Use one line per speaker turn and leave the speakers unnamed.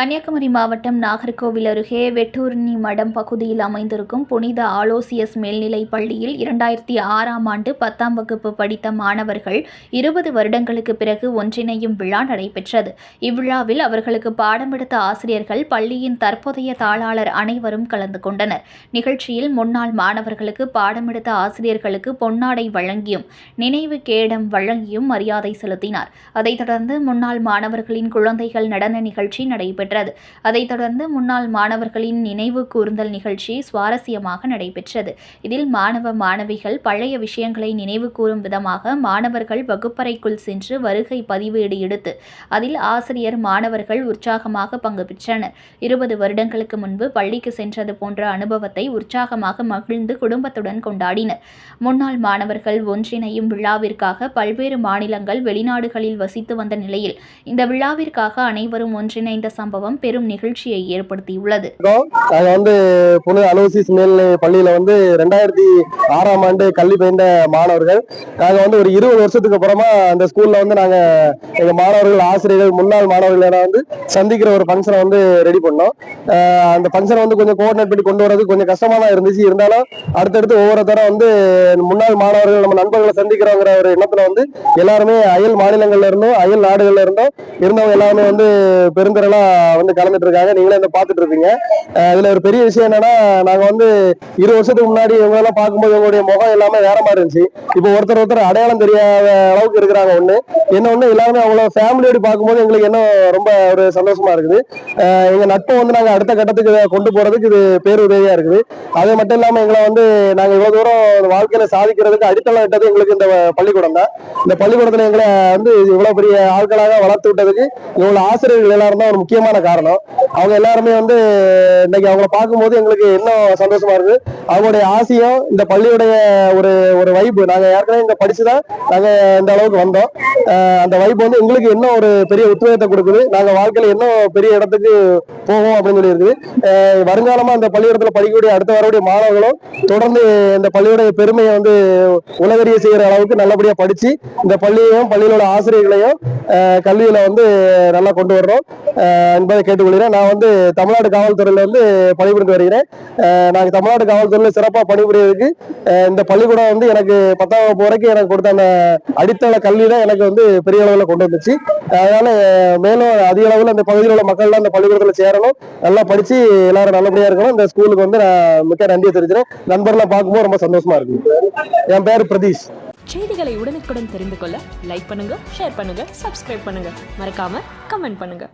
கன்னியாகுமரி மாவட்டம் நாகர்கோவில் அருகே வெட்டூர்னி மடம் பகுதியில் அமைந்திருக்கும் புனித ஆலோசியஸ் மேல்நிலைப் பள்ளியில் இரண்டாயிரத்தி ஆறாம் ஆண்டு பத்தாம் வகுப்பு படித்த மாணவர்கள் இருபது வருடங்களுக்கு பிறகு ஒன்றிணையும் விழா நடைபெற்றது. இவ்விழாவில் அவர்களுக்கு பாடம் எடுத்த ஆசிரியர்கள் பள்ளியின் தற்போதைய தாளாளர் அனைவரும் கலந்து கொண்டனர். நிகழ்ச்சியில் முன்னாள் மாணவர்களுக்கு பாடமெடுத்த ஆசிரியர்களுக்கு பொன்னாடை வழங்கியும் நினைவு கேடம் வழங்கியும் மரியாதை செலுத்தினார். அதைத் தொடர்ந்து முன்னாள் மாணவர்களின் குழந்தைகள் நடன நிகழ்ச்சி நடைபெற்றது. அதைத் தொடர்ந்து முன்னாள் மாணவர்களின் நினைவு கூர்ந்தல் நிகழ்ச்சி சுவாரஸ்யமாக நடைபெற்றது. இதில் மாணவ மாணவிகள் பழைய விஷயங்களை நினைவு கூறும் விதமாக மாணவர்கள் வகுப்பறைக்குள் சென்று வருகை பதிவேடு எடுத்து அதில் ஆசிரியர் மாணவர்கள் உற்சாகமாக பங்கு பெற்றனர். இருபது வருடங்களுக்கு முன்பு பள்ளிக்கு சென்றது போன்ற அனுபவத்தை உற்சாகமாக மகிழ்ந்து குடும்பத்துடன் கொண்டாடினர். முன்னாள் மாணவர்கள் ஒன்றிணையும் விழாவிற்காக பல்வேறு மாநிலங்கள் வெளிநாடுகளில் வசித்து வந்த நிலையில் இந்த விழாவிற்காக அனைவரும் ஒன்றிணைந்த சம்பவம் பெரும் நிகழ்ச்சியை ஏற்படுத்தியுள்ளது.
வந்து புனித அலோசிஸ் மேல்நிலை பள்ளியில வந்து ரெண்டாயிரத்தி ஆறாம் ஆண்டு கல்வி பயின்ற மாணவர்கள். நாங்க வந்து ஒரு இருபது வருஷத்துக்கு அப்புறமா அந்த ஸ்கூல்ல வந்து நாங்க எங்க மாணவர்கள் ஆசிரியர்கள் முன்னாள் மாணவர்கள் எல்லாம் வந்து சந்திக்கிற ஒரு ஃபங்க்ஷனை வந்து ரெடி பண்ணோம். அந்த ஃபங்க்ஷனை வந்து கொஞ்சம் கோஆர்டினேட் பண்ணி கொண்டு வரது கொஞ்சம் கஷ்டமா தான் இருந்துச்சு. இருந்தாலும் அடுத்தடுத்து ஒவ்வொரு தரம் வந்து முன்னாள் மாணவர்கள் நம்ம நண்பர்களை சந்திக்கிறோங்கிற ஒரு எண்ணத்துல வந்து எல்லாருமே அயல் மாநிலங்கள்ல இருந்தும் அயல் நாடுகள்ல இருந்தும். இருந்தவங்க எல்லாருமே வந்து பெருந்திரளா வந்து கலந்துட்டு இருக்காங்க நீங்களே வந்து பாத்துட்டு இருப்பீங்க இதுல ஒரு பெரிய விஷயம் என்னன்னா நாங்க வந்து இரு வருஷத்துக்கு முன்னாடி இவங்க எல்லாம் பார்க்கும்போது இவங்களுடைய முகம் எல்லாமே வேற மாதிரி இருந்துச்சு. இப்போ ஒருத்தர் ஒருத்தர் அடையாளம் தெரியாத அளவுக்கு இருக்கிறாங்க ஒண்ணு. என்ன ஒண்ணு? எல்லாமே அவங்கள ஃபேமிலியோடு பார்க்கும்போது எங்களுக்கு என்ன ரொம்ப ஒரு சந்தோஷமா இருக்குது. எங்க நட்பை வந்து நாங்க அடுத்த கட்டத்துக்கு இதை கொண்டு போறதுக்கு இது பேருதவியா இருக்குது. அது மட்டும் இல்லாம எங்களை வந்து நாங்க இவ்வளவு தூரம் வாழ்க்கையில சாதிக்கிறதுக்கு அடித்தளம் விட்டது எங்களுக்கு இந்த பள்ளிக்கூடம் தான். இந்த பள்ளிக்கூடத்துல எங்களை வந்து இவ்வளவு பெரிய ஆட்களாக வளர்த்து விட்டதுக்கு இவ்வளவு ஆசிரியர்கள் எல்லாரும் தான் ஒரு முக்கியமான காரணம். அவங்க எல்லாருமே வந்து இன்னைக்கு அவங்கள பார்க்கும்போது எங்களுக்கு இன்னும் சந்தோஷமா இருக்கு. அவங்களுடைய ஆசையும் இந்த பள்ளியுடைய ஒரு ஒரு வைப்பு நாங்க ஏற்கனவே இங்க படிச்சுதான் நாங்க இந்த அளவுக்கு வந்தோம். அந்த வைப்பு வந்து எங்களுக்கு இன்னும் ஒரு பெரிய உத்வேகத்தை கொடுக்குது. நாங்க வாழ்க்கையில இன்னும் பெரிய இடத்துக்கு போவோம் அப்படின்னு சொல்லி இருக்குது வருங்காலமா இந்த பள்ளிக்கூடத்துல படிக்கக்கூடிய அடுத்த வரக்கூடிய மாணவர்களும் தொடர்ந்து இந்த பள்ளியுடைய பெருமையை வந்து உலகறிய செய்யற அளவுக்கு நல்லபடியா படிச்சு இந்த பள்ளியையும் பள்ளியிலோட ஆசிரியர்களையும் கல்வியில் கல்வியில வந்து நல்லா கொண்டு வர்றோம். என்பதை கேட்டுக்கொள்கிறேன். நான் வந்து தமிழ்நாடு காவல்துறையில வந்து பணிபுரிந்து வருகிறேன். நாங்கள் தமிழ்நாடு காவல்துறையில சிறப்பாக பணிபுரியறதுக்கு இந்த பள்ளிக்கூடம் வந்து எனக்கு பத்தாம் வகுப்பு வரைக்கும் எனக்கு கொடுத்த அந்த அடித்தள கல்வி தான் எனக்கு வந்து பெரிய அளவில் கொண்டு வந்துச்சு. அதனால மேலும் அதிக அளவில் அந்த பகுதியில் உள்ள மக்கள்லாம் அந்த பள்ளிக்கூடத்தில் சேரணும். நல்லா படிச்சு எல்லாரும் நல்லபடியாக இருக்கணும். இந்த ஸ்கூலுக்கு வந்து நான் மிக்க நன்றியை தெரிவிக்கிறேன் நண்பர்லாம் பார்க்கும்போது ரொம்ப சந்தோஷமா இருக்கு. என் பேர் பிரதீஷ்.
செய்திகளை உடனுக்குடன் தெரிந்து கொள்ள லைக் பண்ணுங்க ஷேர் பண்ணுங்க சப்ஸ்கிரைப் பண்ணுங்க. மறக்காம கமெண்ட் பண்ணுங்க.